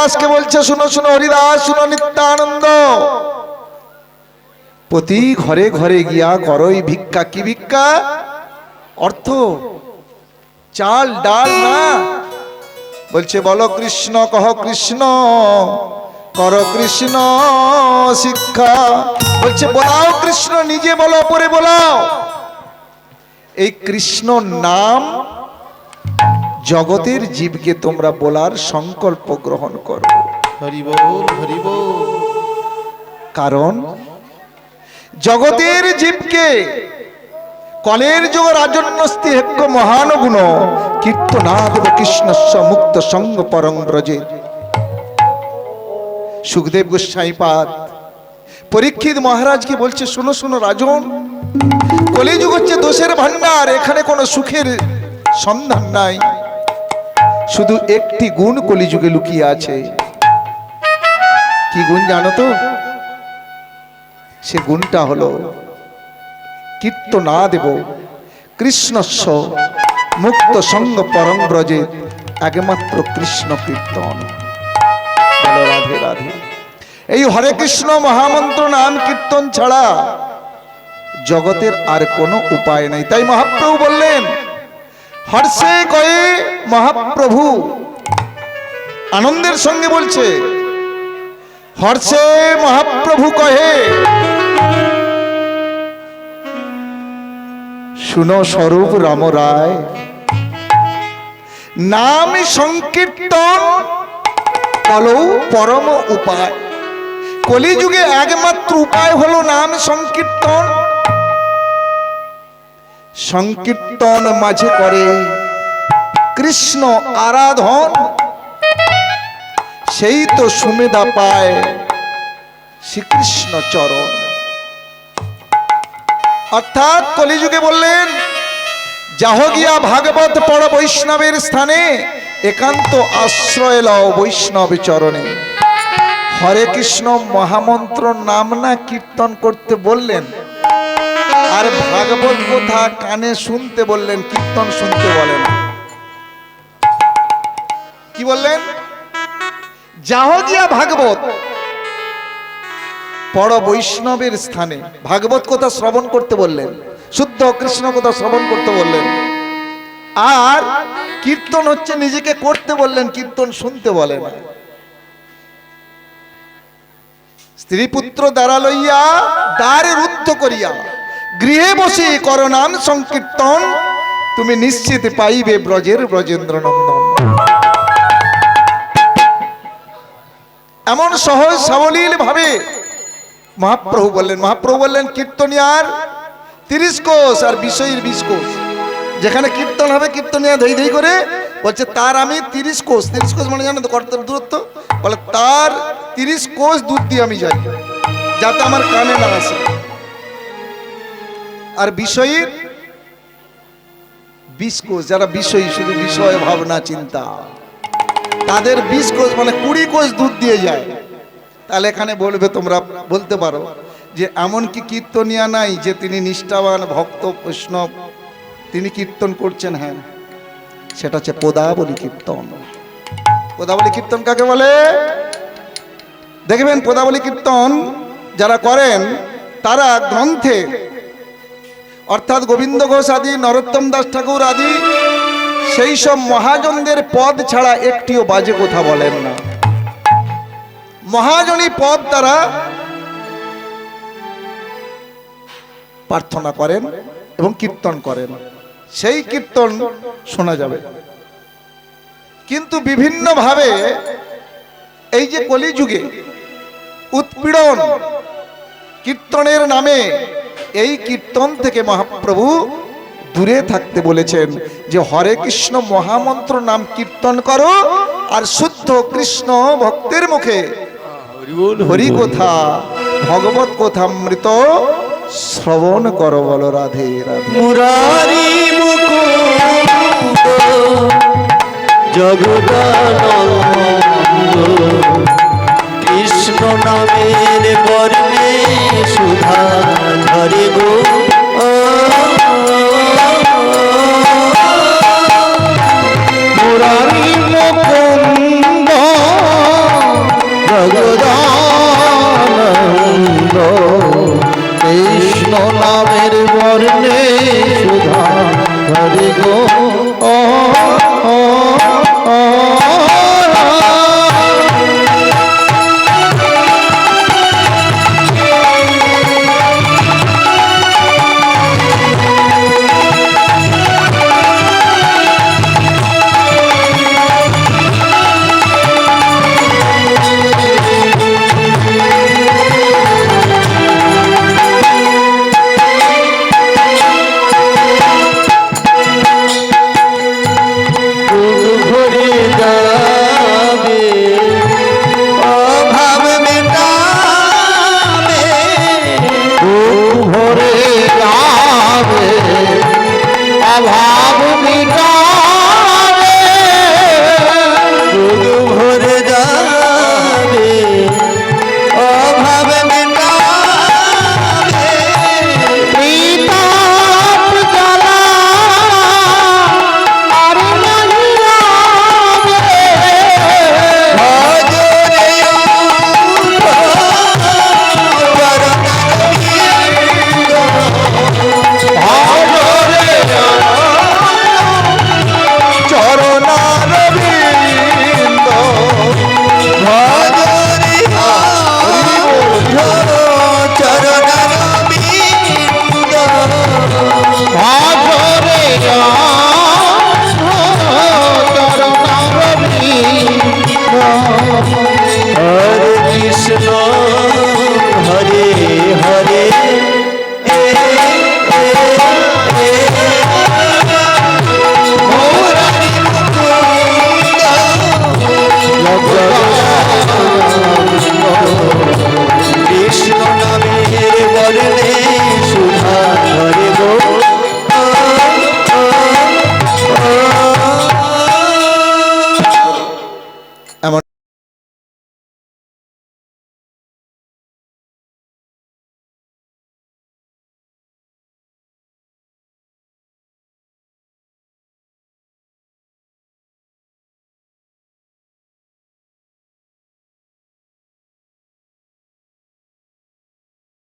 হরিদাসকে বলছে, শুনো শুনো, হরিদাস, শুনো, নিত্যানন্দ। প্রতি ঘরে ঘরে গিয়া করই ভিক্ষা, কি ভিক্ষা? অর্থ। চাল, ডাল, না? বলছে, বলো কৃষ্ণ, কহ কৃষ্ণ, কর কৃষ্ণ শিক্ষা। বলছে, বলাও কৃষ্ণ, নিজে বলো, পরে বলাও। এই কৃষ্ণ নাম জগতের জীবকে তোমরা বলার সংকল্প গ্রহণ করো। কারণ জগতের জীবকে কলের যুগ রাজন্যস্তি হেক্য মহানগুণ কীর্তনাদেব কৃষ্ণস্ব মুক্ত সঙ্গ পরং ব্রজে। সুখদেব গোস্বাই পাদ পরীক্ষিত মহারাজকে বলছে শুনো শুনো রাজন কলিযুগ হচ্ছে দোষের ভান্ডার এখানে কোনো সুখের সন্ধান নাই। শুধু একটি গুণ কলিযুগে লুকিয়ে আছে। কি গুণ জানো তো? সে গুণটা হলো কীর্তনা দেব কৃষ্ণস্ব মুক্ত সঙ্গ পরম ব্রজে একমাত্র কৃষ্ণ কীর্তন। রাধে রাধে। এই হরে কৃষ্ণ মহামন্ত্র নাম কীর্তন ছাড়া জগতের আর কোনো উপায় নেই। তাই মহাপ্রভু বললেন হর্ষে কয়ে মহাপ্রভু। আনন্দের সঙ্গে বলছে, হর্ষে মহাপ্রভু কহে, শুনো স্বরূপ রাম রায়, নাম সংকীর্তন কলৌ পরম উপায়। কলিযুগে একমাত্র উপায় হলো নাম সংকীর্তন। সংকীর্তন মাঝে করে। কৃষ্ণ আরাধন, সেই তো সুমেধা পায় শ্রীকৃষ্ণ চরণ। অর্থাৎ কলিযুগে বললেন, যাহ গিয়া ভাগবত পড় বৈষ্ণবের স্থানে, একান্ত আশ্রয় লও বৈষ্ণব চরণে। হরে কৃষ্ণ মহামন্ত্র নাম না কীর্তন করতে বললেন আর ভাগবত কথা কানে শুনতে বললেন, কীর্তন শুনতে বলেন। কি বললেন? যাহ ভাগবত, পড় বৈষ্ণবের স্থানে। ভাগবত কথা শ্রবণ করতে বললেন, শুদ্ধ কৃষ্ণ কথা শ্রবণ করতে বললেন। আর কীর্তন হচ্ছে নিজেকে করতে বললেন, কীর্তন শুনতে বলেন। স্ত্রী পুত্র দ্বারা লইয়া দ্বারে রুদ্ধ করিয়া গৃহে বসে কর নাম সংকীর্তন, তুমি নিশ্চিত পাইবে ব্রজের ব্রজেন্দ্র নন্দন। এমন সহজ সাবলীল ভাবে মহাপ্রভু বললেন মহাপ্রভু বললেন কীর্তনিয়ার তিরিশ কোষ আর বিষয়ের বিশ কোষ। যেখানে কীর্তন হবে কীর্তনিয়া ধৈ ধৈ করে বলছে, তার আমি তিরিশ কোষ। তিরিশ কোষ মানে জানো কত দূরত্ব? বলে, তার তিরিশ কোষ দুধ দিয়ে আমি যাই, যাতে আমার কানে না আসে। আর বিষয়ের? বিশ কোষ যারা বিষয়ী, শুধু বিষয়, ভাবনা, চিন্তা। তাদের বিশ কোষ মানে কুড়ি কোষ দুধ দিয়ে যায়। তাহলে এখানে বলবে তোমরা, বলতে পারো যে এমন কি কীর্তনিয়া নাই যে তিনি নিষ্ঠাবান, ভক্ত, বৈষ্ণব, তিনি কীর্তন করছেন হ্যাঁ। সেটা হচ্ছে পদাবলী কীর্তন। পদাবলী কীর্তন কাকে বলে? দেখবেন পদাবলী কীর্তন যারা করেন, তারা গ্রন্থে অর্থাৎ গোবিন্দ ঘোষ আদি, নরোত্তম দাস ঠাকুর আদি, সেই সব মহাজনদের পদ ছাড়া একটিও বাজে কথা বলেন না। মহাজনী পদ তারা প্রার্থনা করেন এবং কীর্তন করেন। সেই কীর্তন শোনা যাবে। কিন্তু বিভিন্নভাবে এই যে কলিযুগে উৎপীড়ন কীর্তনের নামে এই কীর্তন থেকে মহাপ্রভু দূরে থাকতে বলেছেন যে, হরে কৃষ্ণ মহামন্ত্র নাম কীর্তন করো আর শুদ্ধ কৃষ্ণ ভক্তের মুখে হরি কথা, ভগবত কথামৃত শ্রবণ কর বল রাধে রাধে। জগদানন্দ। কৃষ্ণ পরে সুধা ধরে গো। মুরারি Republika.